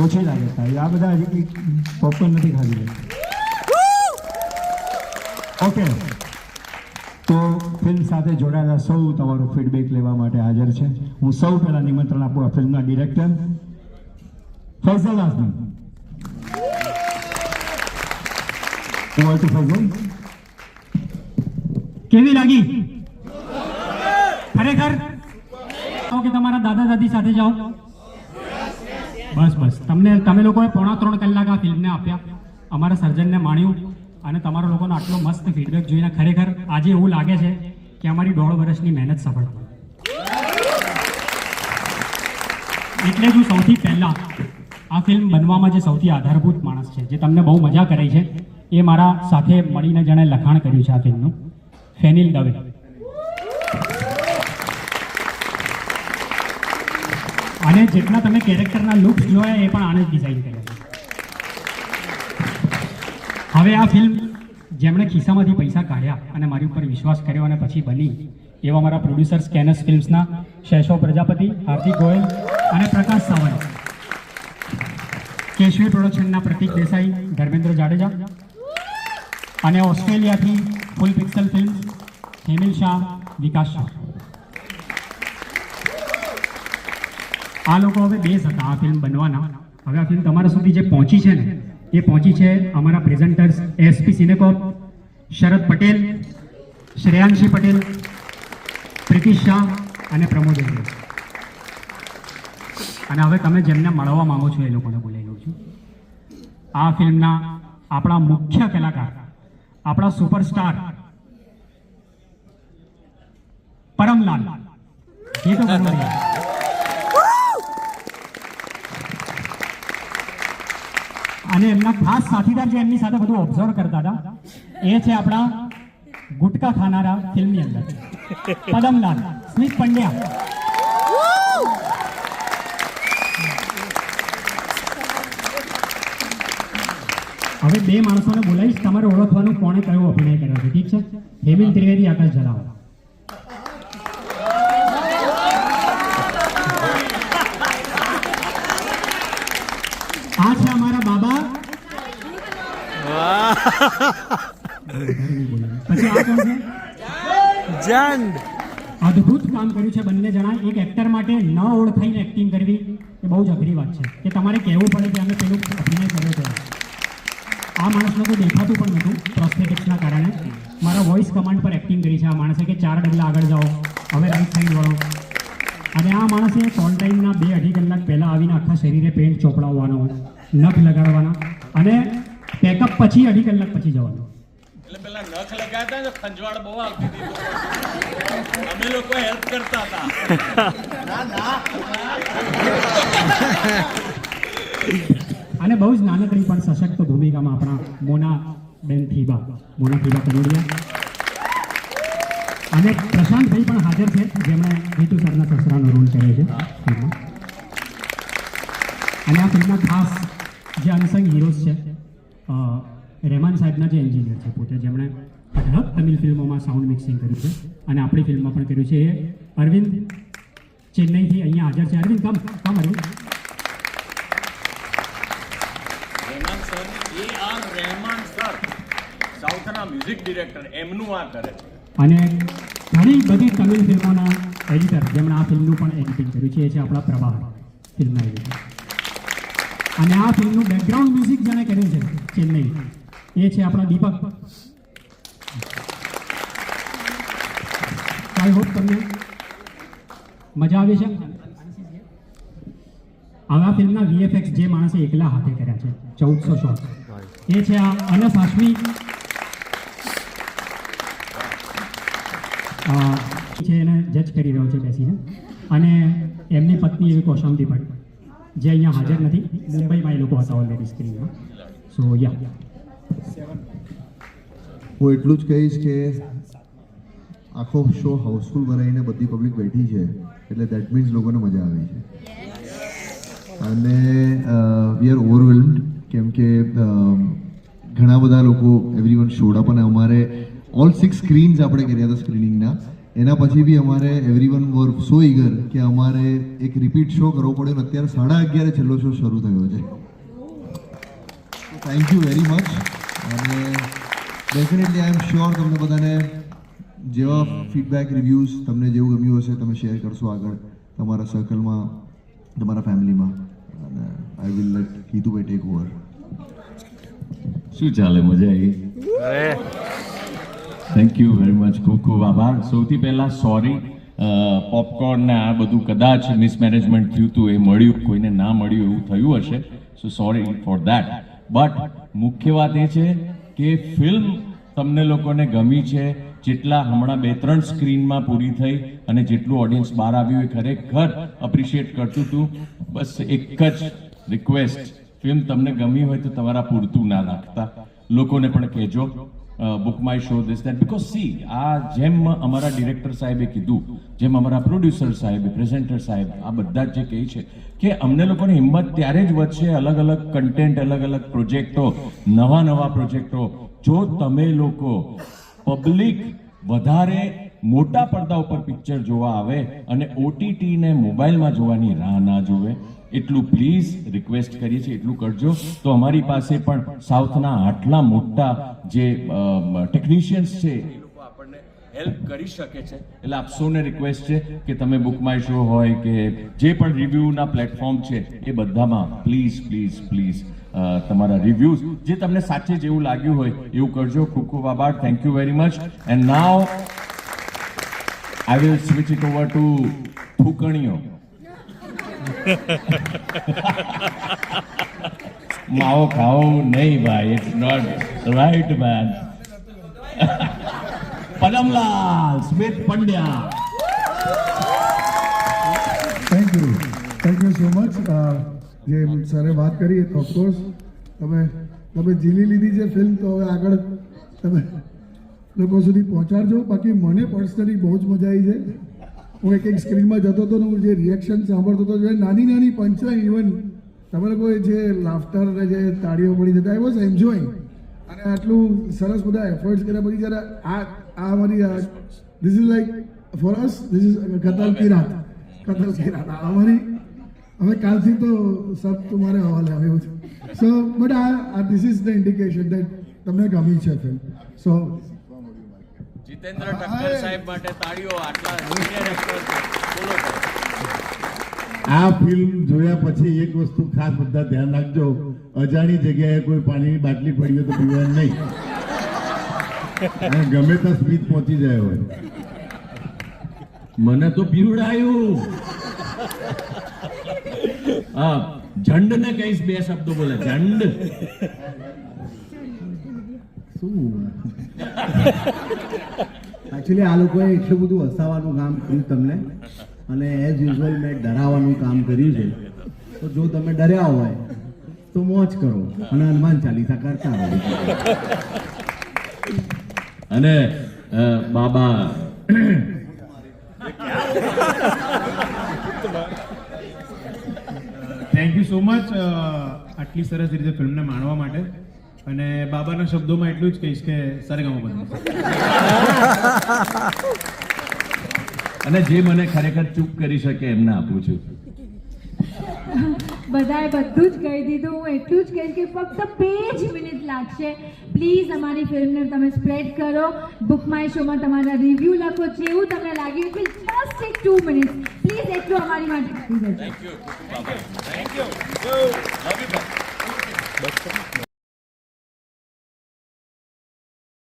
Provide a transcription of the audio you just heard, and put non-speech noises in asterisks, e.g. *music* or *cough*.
ઓછી લાગે તાળી આ બધા પોપકોર્ન નથી ખાધી ઓકે તો ફિલ્મ સાથે જોડાયેલા સૌ તમારું ફીડબેક લેવા માટે હાજર છે. હું સૌ પહેલા નિમંત્રણ આપું આ ફિલ્મના director Faisal Azmi. Over to Faisal. કેવી લાગી? ખરેખર? કે તમારા દાદા દાદી સાથે જાઓ. બસ બસ. તમને, તમે લોકોએ પોણા ત્રણ કલાક આ ફિલ્મને આપ્યા. અમારા સર્જનને માણ્યું અને તમારા લોકોનો આટલો મસ્ત ફીડબેક જોઈને ખરેખર આજે એવું લાગે છે કે અમારી દોઢ વર્ષની મહેનત સફળ એટલે જ હું સૌથી પહેલાં આ ફિલ્મ બનવામાં જે સૌથી આધારભૂત માણસ છે, જે તમને બહુ મજા કરી છે, એ મારા સાથે મળીને જેણે લખાણ કર્યું છે આ ફિલ્મનું. ફેનિલ દવે. અને જેટલા તમે કેરેક્ટરના લુક્સ જોયા એ પણ આને જ ડિઝાઇન કર્યા હવે આ ફિલ્મ જેમણે ખિસ્સામાંથી પૈસા કાઢ્યા અને મારી ઉપર વિશ્વાસ કર્યો અને પછી બની, એવા મારા પ્રોડ્યુસર કેનસ ફિલ્મ્સના શૈશવ પ્રજાપતિ, હાર્દિક ગોયલ અને પ્રકાશ સાવંત. કેશવી પ્રોડક્શનના પ્રતિક દેસાઈ, ધર્મેન્દ્ર જાડેજા અને ઓસ્ટ્રેલિયાથી full pixel film Hemil Shah, Vikas Shah. આ લોકો હવે બેઝ હતા, આ ફિલ્મ બનવાના. હવે આ ફિલ્મ તમારા સુધી જે પહોંચી છે ને, એ પહોંચી છે અમારા પ્રેઝન્ટર્સ એસપી સિનેકોપ શરદ પટેલ, શ્રેયાંશી પટેલ પ્રીતિશ શાહ અને પ્રમોદ અને હવે તમે જેમને મળવા માંગો છો એ લોકોને બોલાવી લઉં છું. આ ફિલ્મના આપણા મુખ્ય કલાકાર, આપણા સુપરસ્ટાર પરમલાલ. એ તો બોલો યાર. અને એમના ખાસ સાથીદાર જે એમની સાથે બધું ઓબ્ઝર્વ કરતા હતા, એ છે આપણા ગુટકા ખાનારા ફિલ્મની અંદર. પદમલાલ સ્મિત પંડ્યા. હવે બે માણસોને બોલાવીશ. તમારે ઓળખવાનું કોણે કયો અભિનય કર્યો છે? ઠીક છે? હેમિલ ત્રિવેદી, આકાશ જલાવ આ છે અમારા બાબા પછી આ કોણ છે જંડ અદ્ભુત કામ કર્યું છે બંને જણા. એક એક્ટર માટે ન ઓળખાઈને એક્ટિંગ કરવી એ બહુ જ અઘરી વાત છે. કે તમારે કહેવું પડે કે અમે પેલું અભિનય કર્યો હતો આ માણસને તો દેખાતું પણ નહોતું પ્રોસ્થેટિક્સના કારણે. મારા વોઇસ કમાન્ડ પર એક્ટિંગ કરી છે આ માણસે કે ચાર ડગલા આગળ જાઓ. હવે રાઈટ સાઈડ વળો. અને આ માણસે કોલ ટાઈમના બે અઢી કલાક પહેલાં આવીને આખા શરીરે પેન્ટ ચોપડાવવાનો, નખ લગાડવાના. અને પેકઅપ પછી અઢી કલાક પછી જવાનું. એટલે પેલા નખ લગાતા ને ખંજવાળ બહુ આવતી હતી. અમે લોકો હેલ્પ કરતા હતા. અને બહુ જ નાનકડી પણ સશક્ત ભૂમિકામાં આપણા મોના બેન થીબા મોના થીબા કનોડિયા. અને પ્રશાંતભાઈ પણ હાજર છે જેમણે જીતુ સરના સસરાનો રોલ કર્યો છે. અને આ ફિલ્મના ખાસ જે અનસંગ હીરોઝ છે રહેમાન સાહેબના જે એન્જિનિયર છે પોતે જેમણે અઢળક તમિલ ફિલ્મોમાં સાઉન્ડ મિક્સિંગ કર્યું છે અને આપણી ફિલ્મમાં પણ કર્યું છે. એ અરવિંદ ચેન્નઈથી અહીંયા હાજર છે. Arvind come come Arvind. Rahman sir A R Rahman sir સાઉથના music director એમનું આ કરે અને ઘણી બધી તમિલ ફિલ્મોના એડિટર જેમણે આ ફિલ્મનું પણ એડિટિંગ કર્યું છે. એ છે આપણા પ્રભાવ ફિલ્મના એડિટર અને આ ફિલ્મનું બેકગ્રાઉન્ડ મ્યુઝિક જેણે કર્યું છે, ચેન્નઈ. એ છે આપણા દીપક. આઈ હોપ તમને મજા આવી છે આવા ફિલ્મના વીએફએક્સ જે માણસે એકલા હાથે કર્યા છે, ચૌદસો શોટ. એ છે આ અનસ હાશમી. છે એને જજ કરી રહ્યો છે બેસીને. અને એમની પત્ની એવી કૌશાંબી ભટ્ટ. જે અહીંયા હાજર નથી, મુંબઈમાં એ લોકો હતા ઓલરેડી સ્ક્રીનમાં સો યા હું એટલું જ કહીશ કે આખો શો હાઉસફુલ ભરાઈને બધી પબ્લિક બેઠી છે, એટલે દેટ મીન્સ લોકોને મજા આવી છે. અને વી આર ઓવરવેલ્ડ કેમ કે ઘણા બધા લોકો એવરી વન શોડ અપ અમારે ઓલ સિક્સ સ્ક્રીન્સ આપણે કર્યા હતા સ્ક્રીનિંગના એના પછી બી અમારે everyone were so eager કે અમારે એક રિપીટ શો કરવો પડ્યો અને અત્યારે સાડા અગિયારે છેલ્લો શો શરૂ થયો છે. થેન્ક યુ વેરી મચ અને ડેફિનેટલી આઈ એમ શ્યોર તમને બધાને જેવા ફીડબેક રિવ્યૂઝ તમને જેવું ગમ્યું હશે તમે શેર કરશો આગળ તમારા સર્કલમાં તમારા ફેમિલીમાં અને આઈ વિલ લેટ કીધુભાઈ ટેક ઓવર શું ચાલે? મજા આવી? થેન્ક યુ વેરી મચ ખૂબ ખૂબ આભાર. સૌથી પહેલા સોરી પોપકોર્ન ને આ બધું કદાચ મિસમેનેજમેન્ટ થયું હતું, એ મળ્યું, કોઈને ના મળ્યું એવું થયું હશે so sorry for that but મુખ્ય વાત એ છે કે ફિલ્મ તમને લોકોને ગમી છે, જેટલા હમણાં બે ત્રણ સ્ક્રીનમાં પૂરી થઈ અને જેટલું ઓડિયન્સ બહાર આવ્યું એ ખરેખર અપ્રિશિએટ કરતું હતું. બસ એક જ રિક્વેસ્ટ ફિલ્મ તમને ગમી હોય તો તમારા પૂરતું ના રાખતા. લોકોને પણ કહેજો. Book my show this that because see આ જેમ અમારા ડિરેક્ટર સાહેબે કીધું, જેમ અમારા પ્રોડ્યુસર સાહેબ પ્રેઝેન્ટર સાહેબ, આ બધા જ કહે છે કે અમને લોકોની હિંમત ત્યારે જ વધશે અલગ અલગ કન્ટેન્ટ અલગ અલગ પ્રોજેક્ટો નવા નવા પ્રોજેક્ટો જો તમે લોકો પબ્લિક વધારે મોટા પડદા ઉપર પિક્ચર જોવા આવે અને ઓટીટી ને મોબાઈલમાં જોવાની રાહ ના જોવે એટલું પ્લીઝ રિક્વેસ્ટ કરીએ છીએ, એટલું કરજો. તો અમારી પાસે પણ સાઉથના આટલા મોટા જે ટેકનિશિયન્સ છે, એ લોકો આપણને હેલ્પ કરી શકે છે. એટલે આપ સૌને રિક્વેસ્ટ છે કે તમે બુક માય શો હોય કે જે પણ રિવ્યૂના પ્લેટફોર્મ છે, એ બધામાં પ્લીઝ પ્લીઝ પ્લીઝ તમારા રિવ્યૂઝ જે તમને સાચે જેવું લાગ્યું હોય, એવું કરજો. ખૂબ ખૂબ આભાર. Thank you very much and now I will switch it over to થૂકણીઓ *laughs* માવો ખાઓ નહીં ભાઈ it's not right man Padamlal, Smit Pandya. Thank you thank you so much જે સરે વાત કરી તો ઓફકોર્સ તમે તમે જીલી લીધી છે ફિલ્મ તો હવે આગળ તમે લોકો સુધી પહોંચાડજો. બાકી મને પર્સનલી બહુ જ મજા આવી છે. હું એક એક સ્ક્રીનમાં જતો હતો ને હું જે રિએક્શન સાંભળતો હતો જે નાની નાની પંચલાઈન ઇવન તમે કોઈ જે લાફ્ટર અને જે તાળીઓ પડી જતા આઈ વોઝ એન્જોય અને આટલું સરસ બધા એફર્ટ્સ કર્યા પછી જ્યારે આ આ અમારી this is like for us this is કતલ કી રાત. કતલ કી રાત. અમારી હવે કાલથી તો સબ તમારે હવાલે આવ્યો છે. સો બટ આ this is the indication that તમને ગમી છે ફિલ્મ સો જીતેન્દ્ર ઠક્કર સાહેબ માટે તાળીઓ આટલા સિનિયર એક્ટર બોલો આ ફિલ્મ જોયા પછી એક વસ્તુ ખાસ બધા ધ્યાન રાખજો. અજાણી જગ્યાએ કોઈ પાણીની બાટલી પડી હોય તો પીવાની નહીં. અને ગમે ત્યાં સ્પીચ પહોંચી જાય હોય. મને તો પીવડાયું હા ઝંડ ને કહીશ બે શબ્દો બોલે. ઝંડ. *laughs* એકચ્યુઅલી આ લોકોએ એટલું બધું હસાવાનું કામ કર્યું તમને. અને એઝ યુઝ્યુઅલ મેં ડરાવવાનું કામ કર્યું છે. તો જો તમે ડર્યા હોય તો મોજ કરો અને હનુમાન ચાલીસા કરતા રહો. અને બાબા થેન્ક યુ સો મચ આટલી સરસ રીતે ફિલ્મને માણવા માટે. અને બાબાના શબ્દોમાં એટલું જ કહીશ કે સરગમ બંધ અને જે મને ખરેખર ચૂપ કરી શકે એમને આપું છું. બધાએ બધું જ કહી દીધું. હું એટલું જ કહીશ કે ફક્ત બે જ મિનિટ લાગશે. પ્લીઝ અમારી ફિલ્મને તમે સ્પ્રેડ કરો. બુક માય શોમાં તમારા રિવ્યૂ લખો. જેવું તમને લાગ્યું કે જસ્ટ એક ટુ મિનિટ પ્લીઝ એટલું અમારી માટે કરી દેજો. Thank you thank you